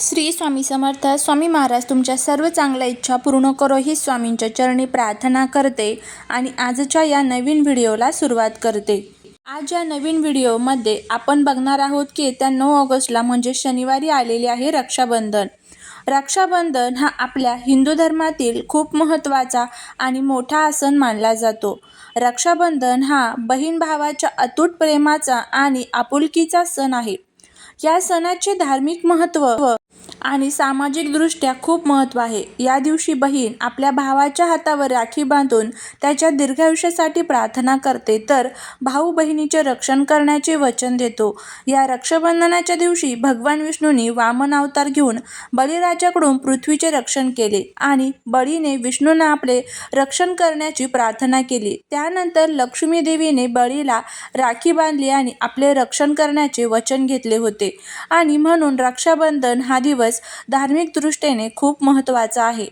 श्री स्वामी समर्थ स्वामी महाराज तुमच्या सर्व चांगल्या इच्छा पूर्ण करो ही स्वामींच्या चरणी प्रार्थना करते आणि आजच्या या नवीन व्हिडिओला सुरुवात करते. आज या नवीन व्हिडिओमध्ये आपण बघणार आहोत की येत्या नऊ ऑगस्टला म्हणजे शनिवारी आलेले आहे रक्षाबंधन. रक्षाबंधन हा आपल्या हिंदू धर्मातील खूप महत्त्वाचा आणि मोठा सण मानला जातो. रक्षाबंधन हा बहीण भावाच्या अतूट प्रेमाचा आणि आपुलकीचा सण आहे. या सणाचे धार्मिक महत्त्व आणि सामाजिकदृष्ट्या खूप महत्त्व आहे. या दिवशी बहीण आपल्या भावाच्या हातावर राखी बांधून त्याच्या दीर्घायुष्यासाठी प्रार्थना करते तर भाऊ बहिणीचे रक्षण करण्याचे वचन देतो. या रक्षाबंधनाच्या दिवशी भगवान विष्णूंनी वामन अवतार घेऊन बळीराजाकडून पृथ्वीचे रक्षण केले आणि बळीने विष्णूंना आपले रक्षण करण्याची प्रार्थना केली. त्यानंतर लक्ष्मी देवीने बळीला राखी बांधली आणि आपले रक्षण करण्याचे वचन घेतले होते. आणि म्हणून रक्षाबंधन हा दिवस धार्मिक दृष्टीने खूप महत्त्वाचा आहे.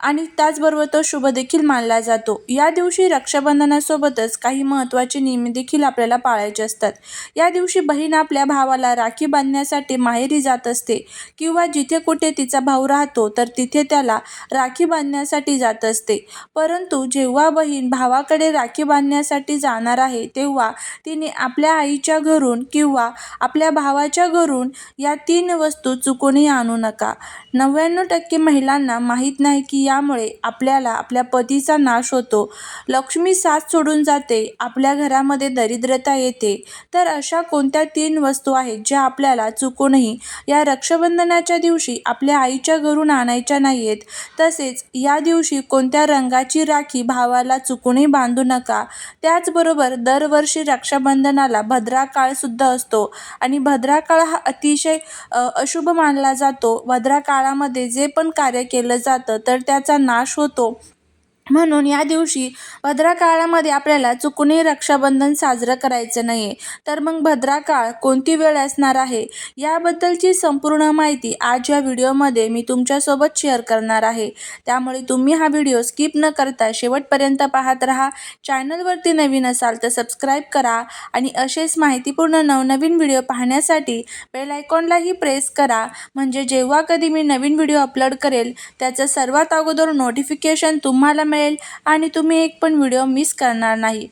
आणि त्याचबरोबर तो शुभ देखील मानला जातो. या दिवशी रक्षाबंधनासोबतच काही महत्त्वाचे नियम देखील आपल्याला पाळायचे असतात. या दिवशी बहीण आपल्या भावाला राखी बांधण्यासाठी माहेरी जात असते किंवा जिथे कुठे तिचा भाऊ राहतो तर तिथे त्याला राखी बांधण्यासाठी जात असते. परंतु जेव्हा बहीण भावाकडे राखी बांधण्यासाठी जाणार आहे तेव्हा तिने आपल्या आईच्या घरून किंवा आपल्या भावाच्या घरून या तीन वस्तू चुकूनही आणू नका. नव्याण्णव टक्के महिलांना माहीत नाही की यामुळे आपल्याला आपल्या पतीचा नाश होतो. लक्ष्मी साथ सोडून जाते आपल्या घरामध्ये दरिद्रता येते. तर अशा कोणत्या तीन वस्तू आहेत ज्या आपल्याला चुकूनही या रक्षाबंधनाच्या दिवशी आपल्या आईच्या घरून आणायच्या नाही आहेत तसेच या दिवशी कोणत्या रंगाची राखी भावाला चुकूनही बांधू नका? त्याचबरोबर दरवर्षी रक्षाबंधनाला भद्रा काळसुद्धा असतो आणि भद्रा काळ हा अतिशय अशुभ मानला जातो. भद्रा काळामध्ये जे पण कार्य केलं जातं तर त्या त्याचा नाश होतो म्हणून या दिवशी भद्रा काळामध्ये आपल्याला चुकूनही रक्षाबंधन साजरं करायचं नाही आहे तर मग भद्रा काळ कोणती वेळ असणार आहे? याबद्दलची संपूर्ण माहिती आज या व्हिडिओमध्ये मी तुमच्यासोबत शेअर करणार आहे. त्यामुळे तुम्ही हा व्हिडिओ स्किप न करता शेवटपर्यंत पाहत राहा. चॅनलवरती नवीन असाल तर सबस्क्राईब करा आणि असेच माहितीपूर्ण नवनवीन व्हिडिओ पाहण्यासाठी बेल आयकॉनलाही प्रेस करा. म्हणजे जेव्हा कधी मी नवीन व्हिडिओ अपलोड करेल त्याचं सर्वात अगोदर नोटिफिकेशन तुम्हाला मिळेल. आणि तुम्ही एक पण व्हिडिओ मिस करणार नाही.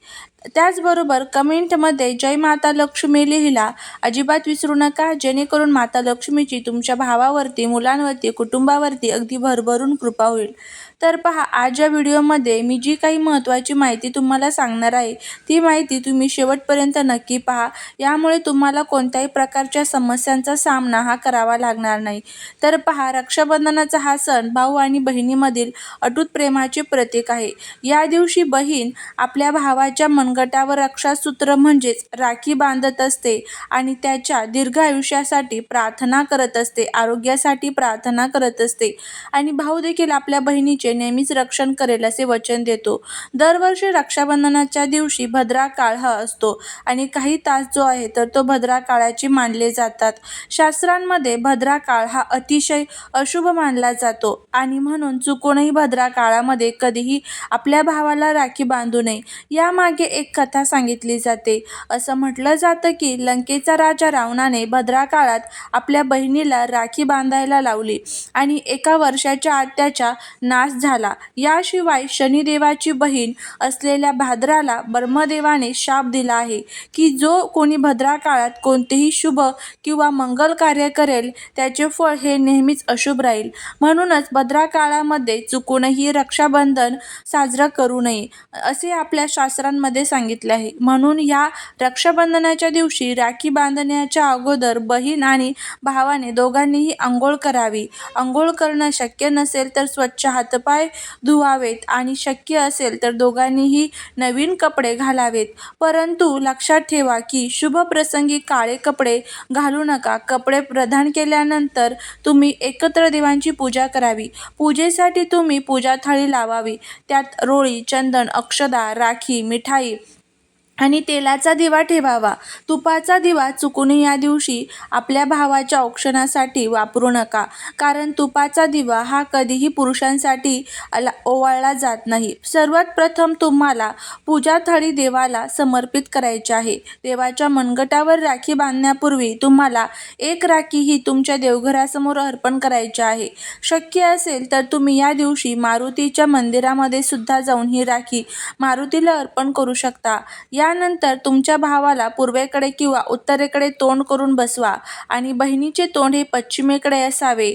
त्याचबरोबर कमेंटमध्ये जय माता लक्ष्मी लिहिला अजिबात विसरू नका जेणेकरून माता लक्ष्मीची तुमच्या भावावरती मुलांवरती कुटुंबावरती अगदी भरभरून कृपा होईल. तर पहा आज या व्हिडिओमध्ये मी जी काही महत्त्वाची माहिती तुम्हाला सांगणार आहे ती माहिती तुम्ही शेवटपर्यंत नक्की पहा. यामुळे तुम्हाला कोणत्याही प्रकारच्या समस्यांचा सामना हा करावा लागणार नाही. तर पहा रक्षाबंधनाचा हा सण भाऊ आणि बहिणीमधील अटूट प्रेमाचे प्रतीक आहे. या दिवशी बहीण आपल्या भावाच्या मनगटावर रक्षासूत्र म्हणजेच राखी बांधत असते आणि त्याच्या दीर्घ आयुष्यासाठी प्रार्थना करत असते आरोग्यासाठी प्रार्थना करत असते. आणि भाऊ देखील आपल्या बहिणीचे नेहमीच रक्षण करेल असे वचन देतो. दरवर्षी रक्षाबंधनाच्या दिवशी भद्रा काळ हा असतो आणि काही तास जो आहे तर तो भद्रा काळाचे मानले जातात. शास्त्रांमध्ये भद्रा काळ हा अतिशय अशुभ मानला जातो आणि म्हणून चुकूनही भद्रा काळामध्ये कधीही आपल्या भावाला राखी बांधू नये यामागे एक कथा सांगितली जाते. असं म्हटलं जातं की लंकेचा राजा रावणाने भद्रा काळात आपल्या बहिणीला राखी बांधायला लावली आणि एका वर्षाच्या आत त्याच्या नाश झाला. याशिवाय शनिदेवाची बहीण असलेल्या भाद्राला ब्रह्मदेवाने शाप दिला आहे की जो कोणी भद्रा काळात कोणतेही शुभ किंवा मंगल कार्य करेल त्याचे फळ हे नेहमीच अशुभ राहील. म्हणूनच भद्रा काळामध्ये चुकूनही रक्षाबंधन साजरं करू नये असे आपल्या शास्त्रांमध्ये सांगितले आहे. म्हणून या रक्षाबंधनाच्या दिवशी राखी बांधण्याच्या अगोदर बहीण आणि भावाने दोघांनीही आंघोळ करावी. आंघोळ करणं शक्य नसेल तर स्वच्छ पाय धुवावेत आणि शक्य असेल तर दोघांनीही नवीन कपडे घालावेत. परंतु लक्षात ठेवा की शुभ प्रसंगी काळे कपडे घालू नका. कपडे प्रदान केल्यानंतर तुम्ही एकत्र देवांची पूजा करावी. पूजेसाठी तुम्ही पूजा थाळी लावावी. त्यात रोळी चंदन अक्षदा राखी मिठाई आणि तेलाचा दिवा ठेवावा. तुपाचा दिवा चुकून या दिवशी आपल्या भावाच्या औक्षणासाठी वापरू नका. कारण तुपाचा दिवा हा कधीही पुरुषांसाठी अला ओवाळला जात नाही. सर्वात प्रथम तुम्हाला पूजा थाळी देवाला समर्पित करायची आहे. देवाच्या मनगटावर राखी बांधण्यापूर्वी तुम्हाला एक राखी ही तुमच्या देवघरासमोर अर्पण करायची आहे. शक्य असेल तर तुम्ही या दिवशी मारुतीच्या मंदिरामध्ये सुद्धा जाऊन ही राखी मारुतीला अर्पण करू शकता. या त्यानंतर तुमच्या भावाला पूर्वेकडे किंवा उत्तरेकडे तोंड करून बसवा आणि बहिणीचे तोंड हे पश्चिमेकडे असावे.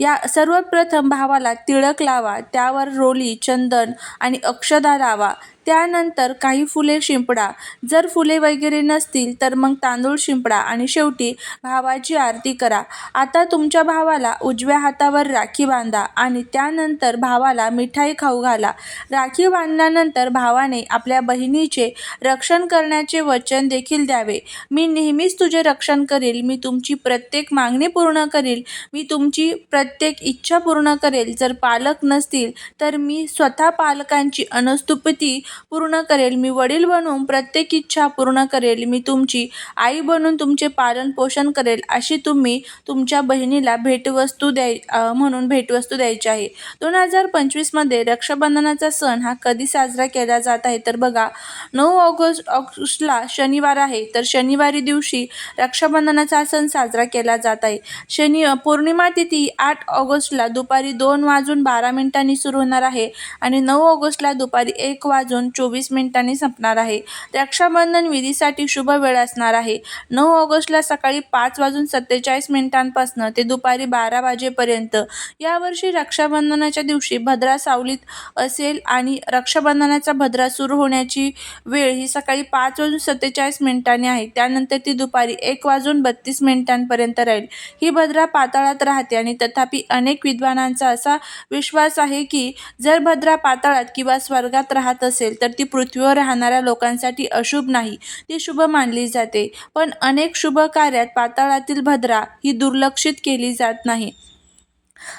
या सर्वप्रथम भावाला तिळक लावा त्यावर रोली चंदन आणि अक्षदा लावा. त्यानंतर काही फुले शिंपडा. जर फुले वगैरे नसतील तर मग तांदूळ शिंपडा आणि शेवटी भावाची आरती करा. आता तुमच्या भावाला उजव्या हातावर राखी बांधा आणि त्यानंतर भावाला मिठाई खाऊ घाला. राखी बांधल्यानंतर भावाने आपल्या बहिणीचे रक्षण करण्याचे वचन देखील द्यावे. मी नेहमीच तुझे रक्षण करेल मी तुमची प्रत्येक मागणी पूर्ण करेल मी तुमची प्रत्येक इच्छा पूर्ण करेल. जर पालक नसतील तर मी स्वतः पालकांची अनुस्तुपती पूर्ण करेल. मी वडील बनून प्रत्येक इच्छा पूर्ण करेल. मी तुमची आई बनून तुमचे पालन पोषण करेल अशी तुम्ही तुमच्या बहिणीला भेटवस्तू द्याय म्हणून भेटवस्तू द्यायची आहे. दोन हजार पंचवीसमध्ये रक्षाबंधनाचा सण हा कधी साजरा केला जात आहे? तर बघा नऊ ऑगस्ट ऑगस्टला शनिवार आहे. तर शनिवारी दिवशी रक्षाबंधनाचा सण साजरा केला जात आहे. शनि पौर्णिमा तिथी आठ ऑगस्टला दुपारी दोन वाजून बारा मिनिटांनी सुरू होणार आहे आणि नऊ ऑगस्टला दुपारी एक वाजून चोवीस मिनिटांनी संपणार आहे. रक्षाबंधन विधीसाठी शुभ वेळ असणार आहे. नऊ ऑगस्टला सकाळी पाच वाजून सत्तेचाळीस मिनिटांपासून ते दुपारी बारा वाजेपर्यंत. यावर्षी रक्षाबंधनाच्या दिवशी भद्रा सावलीत असेल आणि रक्षाबंधनाचा भद्रा सुरू होण्याची वेळ ही सकाळी पाच वाजून सत्तेचाळीस मिनिटांनी आहे. त्यानंतर ती दुपारी एक वाजून बत्तीस मिनिटांपर्यंत राहील. ही भद्रा पाताळात राहते आणि तथापि अनेक विद्वानांचा असा विश्वास आहे की जर भद्रा पाताळात किंवा स्वर्गात राहत असेल तर ती पृथ्वीवर राहणाऱ्या लोकांसाठी अशुभ नाही. ती शुभ मानली जाते. पण अनेक शुभ कार्यात पाताळातील भद्रा ही दुर्लक्षित केली जात नाही.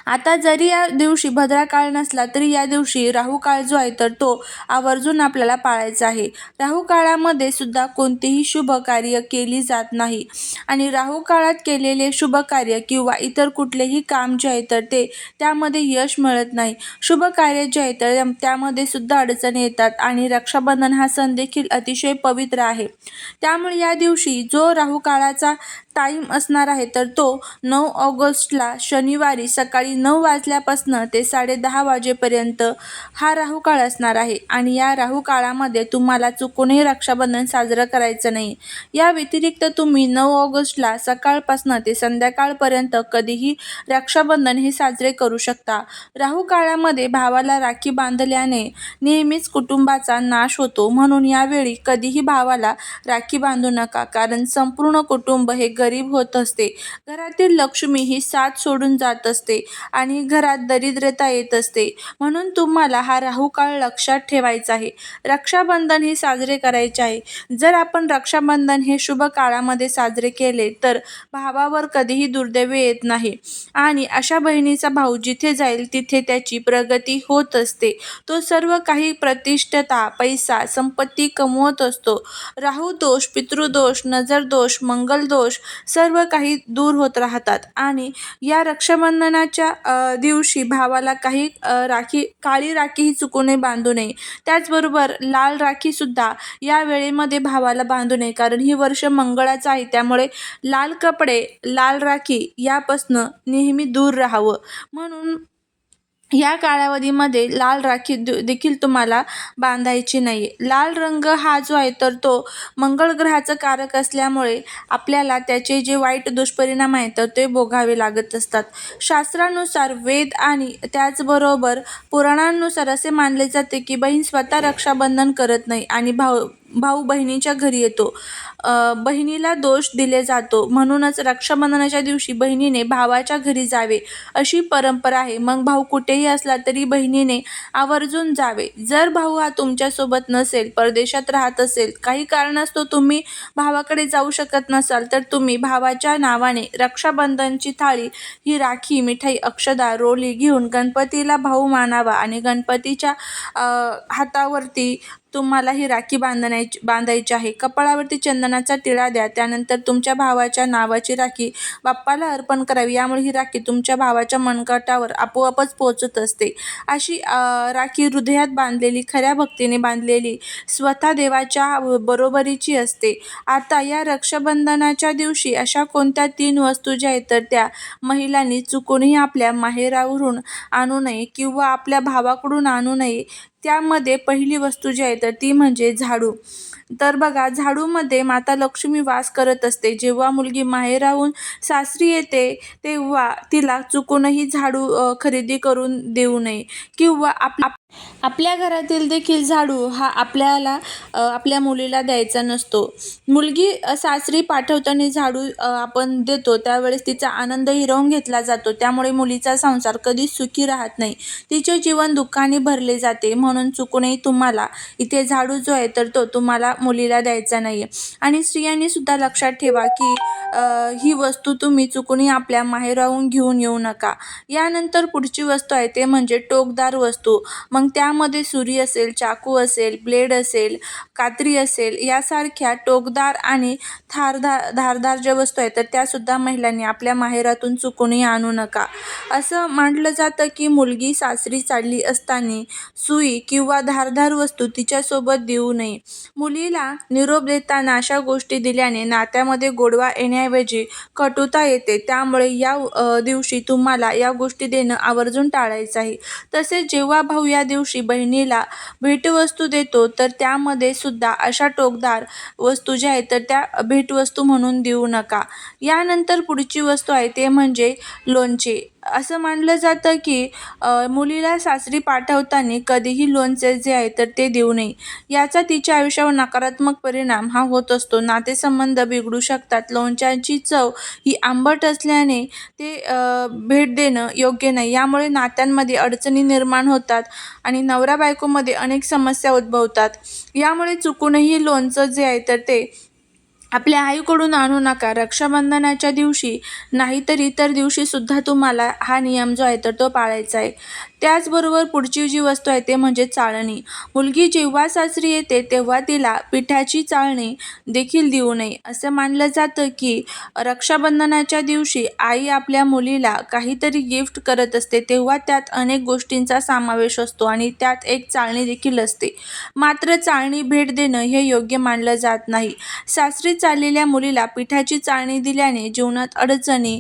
आता जरी या दिवशी भद्रा काळ नसला तरी या दिवशी राहू काळ जो आहे तर तो आवर्जून आपल्याला पाळायचा आहे. राहू काळामध्ये सुद्धा कोणतेही शुभ कार्य केली जात नाही. आणि राहू काळात केलेले शुभ कार्य किंवा इतर कुठलेही काम जे आहे तर ते त्यामध्ये यश मिळत नाही. शुभ कार्य जे आहे तर त्यामध्ये सुद्धा अडचणी येतात आणि रक्षाबंधन हा सण देखील अतिशय पवित्र आहे. त्यामुळे या दिवशी जो राहू काळाचा टाईम असणार आहे तर तो नऊ ऑगस्टला शनिवारी सकाळी नऊ वाजल्यापासून ते साडेदहा वाजेपर्यंत हा राहू काळ असणार आहे. आणि या राहू काळामध्ये तुम्हाला चुकूनही रक्षाबंधन साजरं करायचं नाही. या व्यतिरिक्त तुम्ही नऊ ऑगस्टला सकाळपासून ते संध्याकाळपर्यंत कधीही रक्षाबंधन हे साजरे करू शकता. राहू काळामध्ये भावाला राखी बांधल्याने नेहमीच कुटुंबाचा नाश होतो म्हणून यावेळी कधीही भावाला राखी बांधू नका कारण संपूर्ण कुटुंब हे गरीब होत असते. घरातील लक्ष्मी ही साथ सोडून जात असते आणि घरात दरिद्रता येत असते. म्हणून तुम्हाला हा राहू काळ लक्षात ठेवायचा आहे. रक्षाबंधन हे साजरे करायचे आहे. जर आपण रक्षाबंधन हे शुभ काळामध्ये साजरे केले तर भावावर कधीही दुर्दैव येत नाही. आणि अशा बहिणीचा भाऊ जिथे जाईल तिथे त्याची प्रगती होत असते. तो सर्व काही प्रतिष्ठता पैसा संपत्ती कमवत असतो. राहू दोष पितृदोष नजर दोष मंगल दोष सर्व काही दूर होत राहतात. आणि या रक्षाबंधनाच्या दिवशी भावाला काही राखी काळी राखीही चुकू नये बांधू नये. त्याचबरोबर लाल राखीसुद्धा या वेळेमध्ये भावाला बांधू नये. कारण ही वर्ष मंगळाचं आहे. त्यामुळे लाल कपडे लाल राखी यापासनं नेहमी दूर राहावं. म्हणून या कालावधीमध्ये लाल राखी दे- देखील तुम्हाला बांधायची नाही लाल रंग हा जो आहे तर तो मंगळ ग्रहाचं कारक असल्यामुळे आपल्याला त्याचे जे वाईट दुष्परिणाम आहेत तर ते भोगावे लागत असतात. शास्त्रानुसार वेद आणि त्याचबरोबर पुराणांनुसार असे मानले जाते की बहीण स्वतः रक्षाबंधन करत नाही आणि भाऊ भाऊ बहिणीच्या घरी येतो. बहिणीला दोष दिले जातो. म्हणूनच रक्षाबंधनाच्या दिवशी बहिणीने भावाच्या घरी जावे अशी परंपरा आहे. मग भाऊ कुठेही असला तरी बहिणीने आवर्जून जावे. जर भाऊ हा तुमच्यासोबत नसेल परदेशात राहत असेल काही कारणास्तव तुम्ही भावाकडे जाऊ शकत नसाल तर तुम्ही भावाच्या नावाने रक्षाबंधनची थाळी ही राखी मिठाई अक्षदा रोली घेऊन गणपतीला भाऊ मानावा आणि गणपतीच्या हातावरती तुम्हाला ही राखी बांधण्याची बांधायची आहे. कपाळावरती चंदनाचा टिळा द्या. त्यानंतर तुमच्या भावाच्या नावाची राखी बाप्पाला अर्पण करावी. यामुळे ही राखी तुमच्या भावाच्या मनगटावर आपोआपच पोहोचत असते. अशी राखी हृदयात बांधलेली खऱ्या भक्तीने बांधलेली स्वतः देवाच्या बरोबरीची असते. आता या रक्षाबंधनाच्या दिवशी अशा कोणत्या तीन वस्तू ज्या आहेत तर त्या महिलांनी चुकूनही आपल्या माहेरावरून आणू नये किंवा आपल्या भावाकडून आणू नये त्यामध्ये पहिली वस्तू जी आहे तर ती म्हणजे झाडू. तर बघा झाडूमध्ये माता लक्ष्मी वास करत असते. जेव्हा मुलगी माहेराहून सासरी येते तेव्हा तिला चुकूनही झाडू खरेदी करून देऊ नये. किंवा आप आप- आपल्या घरातील देखील झाडू हा आपल्याला आपल्या मुलीला द्यायचा नसतो. मुलगी सासरी पाठवताना झाडू आपण देतो त्यावेळेस तिचा आनंद हिरावून घेतला जातो. त्यामुळे मुलीचा संसार कधीच सुखी राहत नाही. तिचे जीवन दुःखाने भरले जाते. म्हणून चुकूनही तुम्हाला इथे झाडू जो आहे तर तो तुम्हाला मुलीला द्यायचा नाही आणि स्त्रियांनी सुद्धा लक्षात ठेवा की ही वस्तू तुम्ही चुकूनही आपल्या माहेराहून घेऊन येऊ नका. यानंतर पुढची वस्तू आहे ते म्हणजे टोकदार वस्तू. मग त्यामध्ये सुरी असेल चाकू असेल ब्लेड असेल कात्री असेल यासारख्या टोकदार आणि थारधार धारदार ज्या वस्तू आहेत तर त्यासुद्धा महिलांनी आपल्या माहेरातून चुकूनही आणू नका. असं म्हटलं जातं की मुलगी सासरी चालली असताना सुई किंवा धारदार वस्तू तिच्यासोबत देऊ नये. मुलीला निरोप देताना अशा गोष्टी दिल्याने नात्यामध्ये गोडवा येण्याऐवजी कटुता येते. त्यामुळे या दिवशी तुम्हाला या गोष्टी देणं आवर्जून टाळायचं आहे. तसेच जेव्हा भाऊ या दिवशी बहिणीला भेटवस्तू देतो तर त्यामध्ये सुद्धा अशा टोकदार वस्तू ज्या आहेत तर त्या भेटवस्तू म्हणून देऊ नका. यानंतर पुढची वस्तू आहे ते म्हणजे लोणचे. असं मानलं जातं की मुलीला सासरी पाठवताना कधीही लोणचे जे आहे तर ते देऊ नये. याचा तिच्या आयुष्यावर नकारात्मक परिणाम हा होत असतो. नातेसंबंध बिघडू शकतात. लोणच्याची चव ही आंबट असल्याने ते भेट देणं योग्य नाही. यामुळे नात्यांमध्ये अडचणी निर्माण होतात आणि नवरा बायकोमध्ये अनेक समस्या उद्भवतात. यामुळे चुकूनही लोणचं जे आहे तर ते आपल्या आईकडून आणू नका. रक्षाबंधनाच्या दिवशी नाहीतर इतर दिवशी सुद्धा तुम्हाला हा नियम जो आहे तर तो पाळायचा आहे. त्याचबरोबर पुढची जी वस्तू आहे ते म्हणजे चाळणी. मुलगी जेव्हा सासरी येते तेव्हा तिला पिठाची चाळणी देखील देऊ नये. असं मानलं जातं की रक्षाबंधनाच्या दिवशी आई आपल्या मुलीला काहीतरी गिफ्ट करत असते तेव्हा त्यात अनेक गोष्टींचा समावेश असतो आणि त्यात एक चाळणी देखील असते. मात्र चाळणी भेट देणं हे योग्य मानलं जात नाही. सासरी चाललेल्या मुलीला पिठाची चाळणी दिल्याने जीवनात अडचणी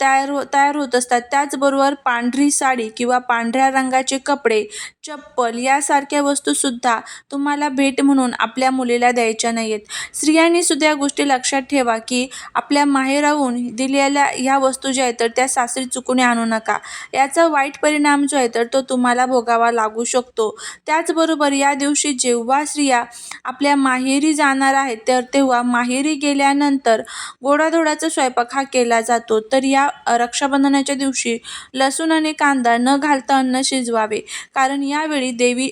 तयार हो तयार होत असतात. त्याचबरोबर पांढरी साडी किंवा पांढऱ्या रंगाचे कपडे चप्पल यासारख्या वस्तूसुद्धा तुम्हाला भेट म्हणून आपल्या मुलीला द्यायच्या नाही आहेत स्त्रियांनी सुद्धा या गोष्टी लक्षात ठेवा की आपल्या माहेराहून दिलेल्या ह्या वस्तू ज्या आहेत तर त्या सासरी चुकून आणू नका. याचा वाईट परिणाम जो आहे तर तो तुम्हाला भोगावा लागू शकतो. त्याचबरोबर या दिवशी जेव्हा स्त्रिया आपल्या माहेरी जाणार आहेत तर तेव्हा माहेरी गेल्यानंतर गोडाधोडाचा स्वयंपाक हा केला जातो. तर या रक्षाबंधनाच्या दिवशी लसूण आणि कांदा न घालता अन्न शिजवावे. कारण यावेळी देवी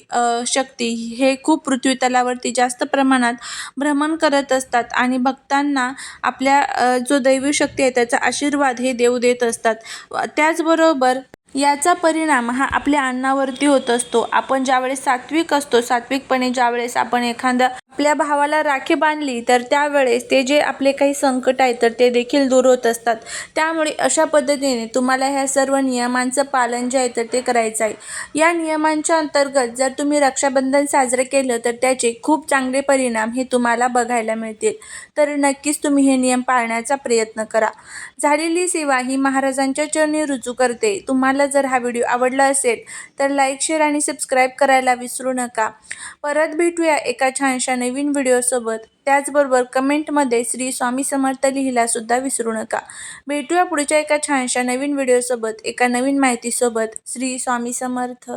शक्ती हे खूप पृथ्वी तलावरती जास्त प्रमाणात भ्रमण करत असतात आणि भक्तांना आपल्या जो दैवी शक्ती आहे त्याचा आशीर्वाद हे देव देत असतात. व त्याचबरोबर याचा परिणाम हा आपल्या अन्नावरती होत असतो. आपण ज्यावेळेस सात्विक असतो सात्विकपणे ज्यावेळेस आपण एखाद्या आपल्या भावाला राखी बांधली तर त्यावेळेस ते जे आपले काही संकट आहेत तर ते देखील दूर होत असतात. त्यामुळे अशा पद्धतीने तुम्हाला ह्या सर्व नियमांचं पालन जे आहे तर ते करायचं आहे. या नियमांच्या अंतर्गत जर तुम्ही रक्षाबंधन साजरं केलं तर त्याचे खूप चांगले परिणाम हे तुम्हाला बघायला मिळतील. तर नक्कीच तुम्ही हे नियम पाळण्याचा प्रयत्न करा. झालेली सेवा ही महाराजांच्या चरणी रुजू करते. तुम्हाला जर हा व्हिडिओ आवडला असेल तर लाईक शेअर आणि सबस्क्राईब करायला विसरू नका. परत भेटूया एका छानशा नवीन व्हिडिओसोबत त्याचबरोबर कमेंटमध्ये श्री स्वामी समर्थ लिहिला सुद्धा विसरू नका. भेटूया पुढच्या एका छानशा नवीन व्हिडिओसोबत एका नवीन माहितीसोबत. श्री स्वामी समर्थ.